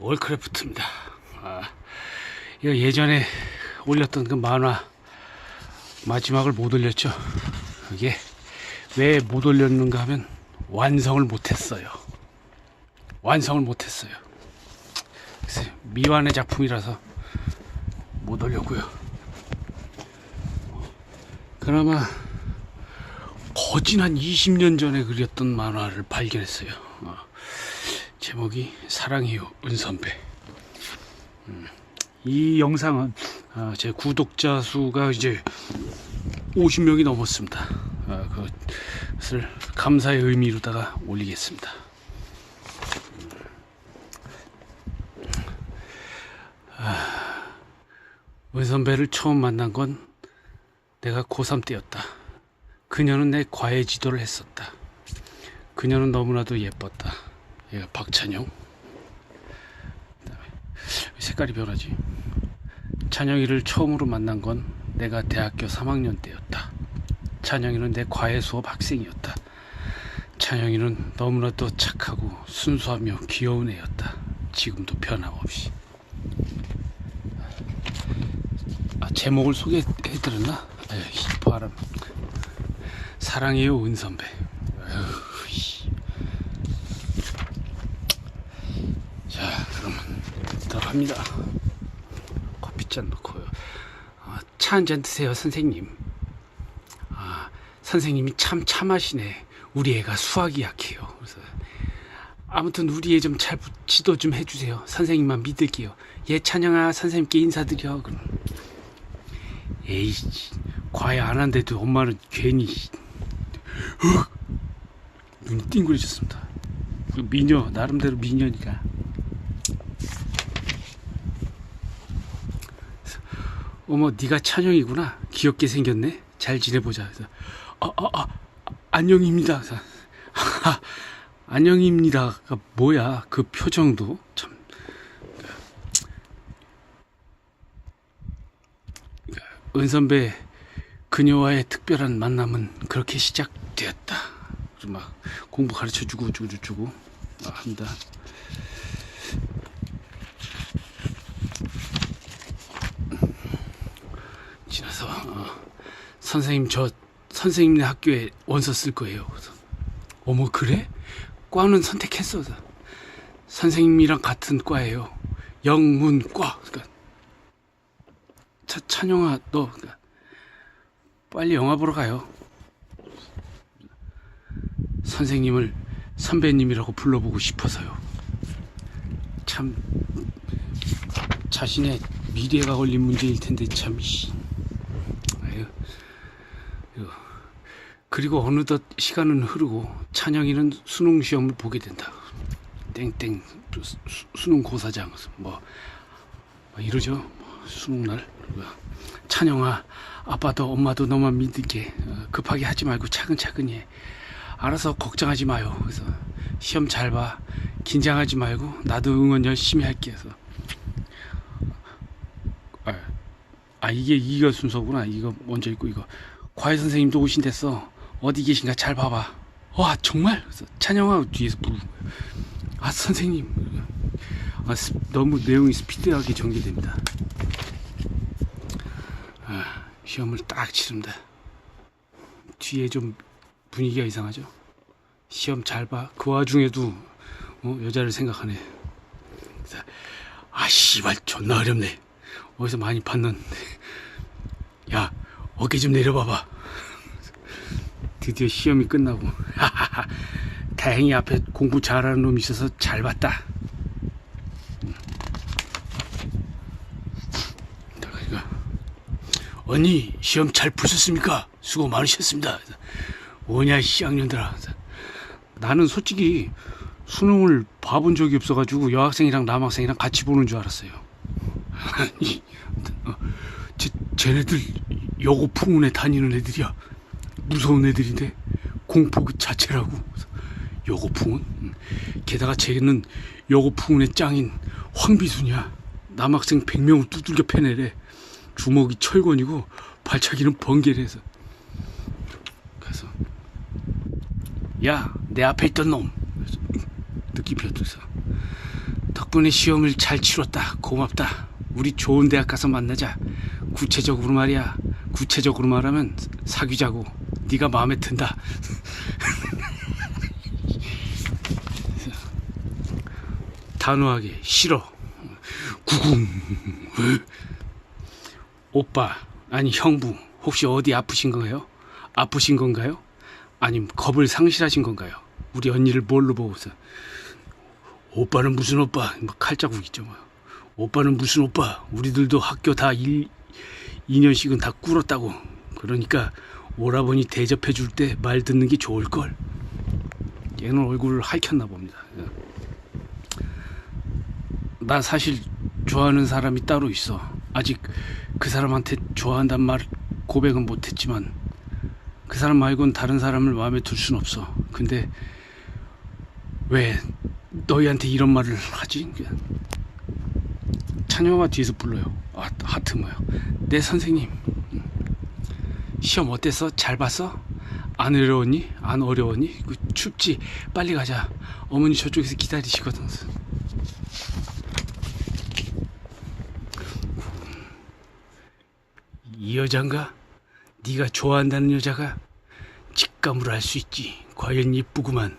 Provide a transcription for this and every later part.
월크래프트입니다. 아, 예전에 올렸던 그 만화 마지막을 못 올렸죠. 그게 왜 못 올렸는가 하면 완성을 못했어요. 완성을 못했어요. 미완의 작품이라서 못 올렸고요. 그나마 거진 한 20년 전에 그렸던 만화를 발견했어요. 어, 제목이 사랑해요 은선배. 음, 이 영상은 아, 제 구독자 수가 이제 50명이 넘었습니다. 아, 그것을 감사의 의미로다가 올리겠습니다. 아, 은선배를 처음 만난 건 내가 고3 때였다. 그녀는 내 과외 지도를 했었다. 그녀는 너무나도 예뻤다. 얘가 박찬영. 색깔이 변하지. 찬영이를 처음으로 만난 건 내가 대학교 3학년 때였다. 찬영이는 내 과외 수업 학생이었다. 찬영이는 너무나도 착하고 순수하며 귀여운 애였다. 지금도 변함없이. 아, 제목을 소개해드렸나? 에휴, 이 바람. 사랑해요 은선배. 에휴, 씨. 자, 그러면 들어갑니다. 커피잔 넣고요. 아, 차한 잔 드세요, 선생님. 아, 선생님이 참 참하시네. 우리 애가 수학이 약해요. 그래서 아무튼 우리 애 좀 잘 지도 좀 해주세요. 선생님만 믿을게요. 얘 찬영아 선생님께 인사드려. 그럼 에이 과외 안 한데도 엄마는 괜히 헉! 눈이 띵그러졌습니다. 그 미녀 나름대로 미녀니까. 어머 네가 찬영이구나. 귀엽게 생겼네. 잘 지내보자. 그래서 아 아 아, 아, 안녕입니다. 아, 안녕입니다가 뭐야? 그 표정도 참. 은선배 그녀와의 특별한 만남은 그렇게 시작되었다. 막 공부 가르쳐 주고 주고 한다. 지나서 어, 선생님 저 선생님네 학교에 원서 쓸 거예요. 그래서 어머 그래? 과는 선택했어. 선생님이랑 같은 과예요. 영문과. 그러니까 차, 찬영아 너 그러니까 빨리 영화 보러 가요. 선생님을 선배님이라고 불러보고 싶어서요. 참 자신의 미래가 걸린 문제일 텐데 참. 씨. 아유. 이거. 그리고 어느덧 시간은 흐르고 찬영이는 수능 시험을 보게 된다. 땡땡 수, 수능 고사장 뭐, 뭐 이러죠. 뭐 수능 날. 찬영아 아빠도 엄마도 너만 믿을게. 어, 급하게 하지 말고 차근차근히 해. 알아서 걱정하지 마요. 그래서 시험 잘 봐. 긴장하지 말고 나도 응원 열심히 할게. 그래서 아, 아 이게 이거 순서구나. 이거 먼저 읽고 이거. 과외 선생님도 오신댔어 어디 계신가 잘 봐봐 와 정말 찬영아 뒤에서 부르는 거예요 아 선생님 아, 스- 너무 내용이 스피드하게 전개됩니다 아, 시험을 딱 치른다. 뒤에 좀 분위기가 이상하죠? 시험 잘 봐. 그 와중에도 어, 여자를 생각하네. 아 씨발 존나 어렵네. 어디서 많이 봤는. 야 어깨 좀 내려봐봐. 드디어 시험이 끝나고 다행히 앞에 공부 잘하는 놈이 있어서 잘 봤다. 그러니까 언니 시험 잘 보셨습니까? 수고 많으셨습니다. 뭐냐 시학년들아. 나는 솔직히 수능을 봐본 적이 없어가지고 여학생이랑 남학생이랑 같이 보는 줄 알았어요. 아니, 어, 쟤, 쟤네들 여고 풍운에 다니는 애들이야. 무서운 애들인데 공포 그 자체라고. 여고 풍운? 음. 게다가 쟤는 여고 풍운의 짱인 황비순이야. 남학생 100명을 두들겨 패내래. 주먹이 철권이고 발차기는 번개래서 그래서 야 내 앞에 있던 놈 그래서 느낌표 뜨서 덕분에 시험을 잘 치렀다. 고맙다. 우리 좋은 대학 가서 만나자. 구체적으로 말이야. 구체적으로 말하면 사귀자고. 네가 마음에 든다. 단호하게 싫어. 구궁. 오빠 아니 형부 혹시 어디 아프신 건가요? 아프신 건가요? 아님 겁을 상실하신 건가요? 우리 언니를 뭘로 보고서 오빠는 무슨 오빠? 막 칼자국 있죠. 뭐. 오빠는 무슨 오빠? 우리들도 학교 다 1, 2년씩은 다 꿇었다고. 그러니까 오라버니 대접해 줄 때 말 듣는 게 좋을 걸. 얘는 얼굴을 하익혔나 봅니다. 나 사실 좋아하는 사람이 따로 있어. 아직 그 사람한테 좋아한단 말 고백은 못했지만 그 사람 말고는 다른 사람을 마음에 둘 순 없어. 근데 왜 너희한테 이런 말을 하지? 찬영아 뒤에서 불러요. 아, 하트 뭐야? 내 선생님 시험 어땠어? 잘 봤어? 안 어려웠니? 안 어려웠니? 그 춥지? 빨리 가자. 어머니 저쪽에서 기다리시거든. 이 여잔가? 네가 좋아한다는 여자가 직감으로 알 수 있지. 과연 이쁘구만.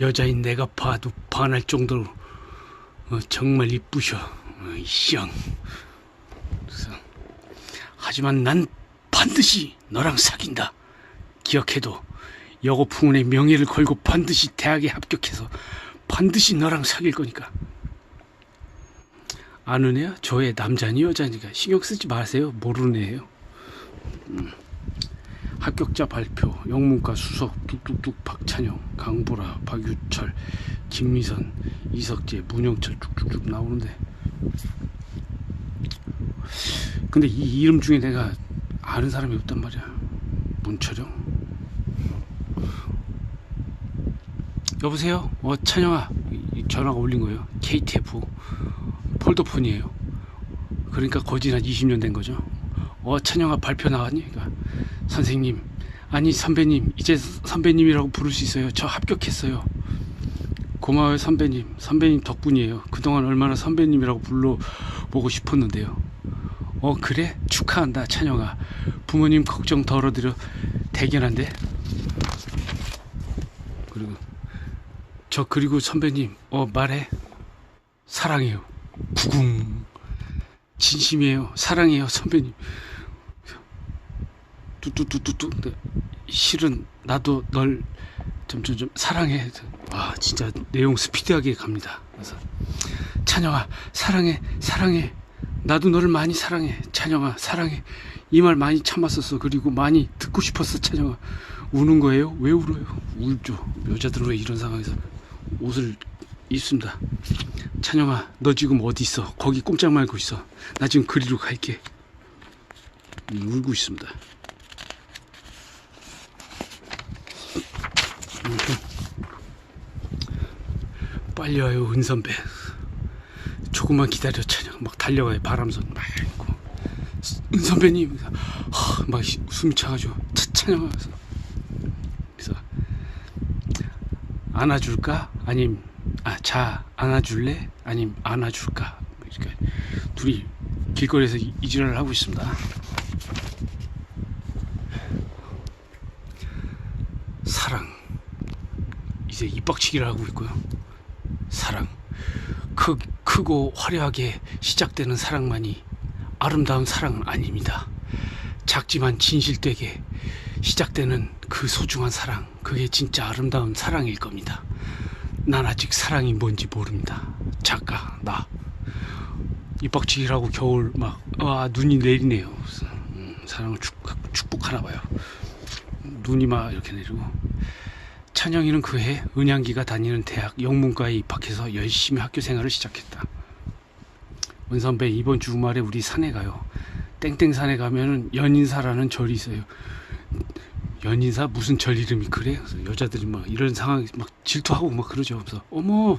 여자인 내가 봐도 반할 정도로 어, 정말 이쁘셔. 어. 그래서 하지만 난 반드시 너랑 사귄다. 기억해도 여고 풍운의 명예를 걸고 반드시 대학에 합격해서 반드시 너랑 사귈 거니까. 아는 애야? 저애 남자니 여자니까 신경 쓰지 마세요. 모르는 애예요. 음. 합격자 발표 영문과 수석 뚝뚝뚝 박찬영 강보라 박유철 김미선 이석재 문영철 쭉쭉쭉 나오는데 근데 이 이름 중에 내가 아는 사람이 없단 말이야. 문철영? 여보세요? 어 찬영아. 이 전화가 울린 거예요. KTF 폴더폰이에요. 그러니까 거진 한 20년 된 거죠. 어 찬영아 발표 나왔니? 그러니까 선생님. 아니 선배님. 이제 선배님이라고 부를 수 있어요. 저 합격했어요. 고마워요 선배님. 선배님 덕분이에요. 그동안 얼마나 선배님이라고 불러보고 싶었는데요 어 그래? 축하한다 찬영아. 부모님 걱정 덜어드려. 대견한데. 그리고 저 그리고 선배님 어 말해. 사랑해요. 구궁. 진심이에요. 사랑해요 선배님. 뚜뚜뚜뚜뚜. 네. 실은 나도 널 점점점 사랑해. 와 진짜 내용 스피드하게 갑니다. 그래서 찬영아 사랑해 사랑해 나도 너를 많이 사랑해 찬영아. 사랑해. 이 말 많이 참았었어. 그리고 많이 듣고 싶었어 찬영아. 우는 거예요? 왜 울어요? 울죠. 여자들은 왜 이런 상황에서 옷을 입습니다. 찬영아 너 지금 어디 있어? 거기 꼼짝 말고 있어. 나 지금 그리로 갈게. 음, 울고 있습니다. 빨리 와요 은 선배. 조금만 기다려 찬영 막 달려가요. 바람선 막 있고. 은 선배님 하, 막 시- 숨이 차가지고 차, 찬영아 그래서, 안아줄까? 아님 아자 안아줄래? 아님 안아줄까? 그러니까 둘이 길거리에서 이- 이지랄을 하고 있습니다. 사랑. 이제 입박치기를 하고 있고요. 사랑 크, 크고 화려하게 시작되는 사랑만이 아름다운 사랑은 아닙니다. 작지만 진실되게 시작되는 그 소중한 사랑, 그게 진짜 아름다운 사랑일 겁니다. 난 아직 사랑이 뭔지 모릅니다. 작가, 나. 입박치기라고 겨울 막, 아, 눈이 내리네요. 음, 사랑을 축, 축복하나 봐요. 눈이 막 이렇게 내리고. 찬영이는 그해 은양기가 다니는 대학 영문과에 입학해서 열심히 학교 생활을 시작했다. 은 선배 이번 주말에 우리 산에 가요. 땡땡 산에 가면은 연인사라는 절이 있어요. 연인사 무슨 절 이름이 그래? 그래서 여자들이 막 이런 상황 막 질투하고 막 그러죠. 그래서 어머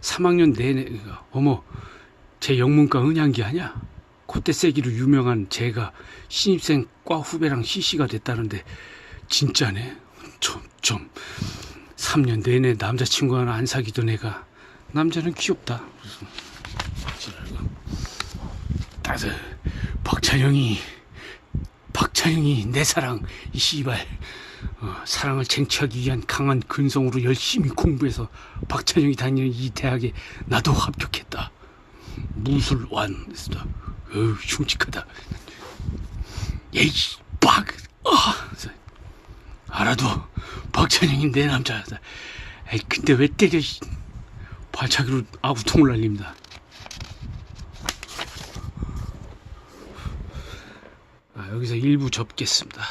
3학년 내내 그러니까 어머 제 영문과 은양기 아니야? 콧대 세기로 유명한 제가 신입생 과 후배랑 CC가 됐다는데 진짜네? 좀, 좀 3년 내내 남자친구 하나 안 사귀던 애가 남자는 귀엽다. 따스 박찬영이 박찬영이 내 사랑 이 씨발 어, 사랑을 쟁취하기 위한 강한 근성으로 열심히 공부해서 박찬영이 다니는 이 대학에 나도 합격했다. 무술완 했다. 어우 흉측하다. 예이 빡. 아, 그래서 알아도 박찬영이 내 남자다. 에이 근데 왜 때려? 이. 발차기로 아구통을 날립니다. 아, 여기서 일부 접겠습니다.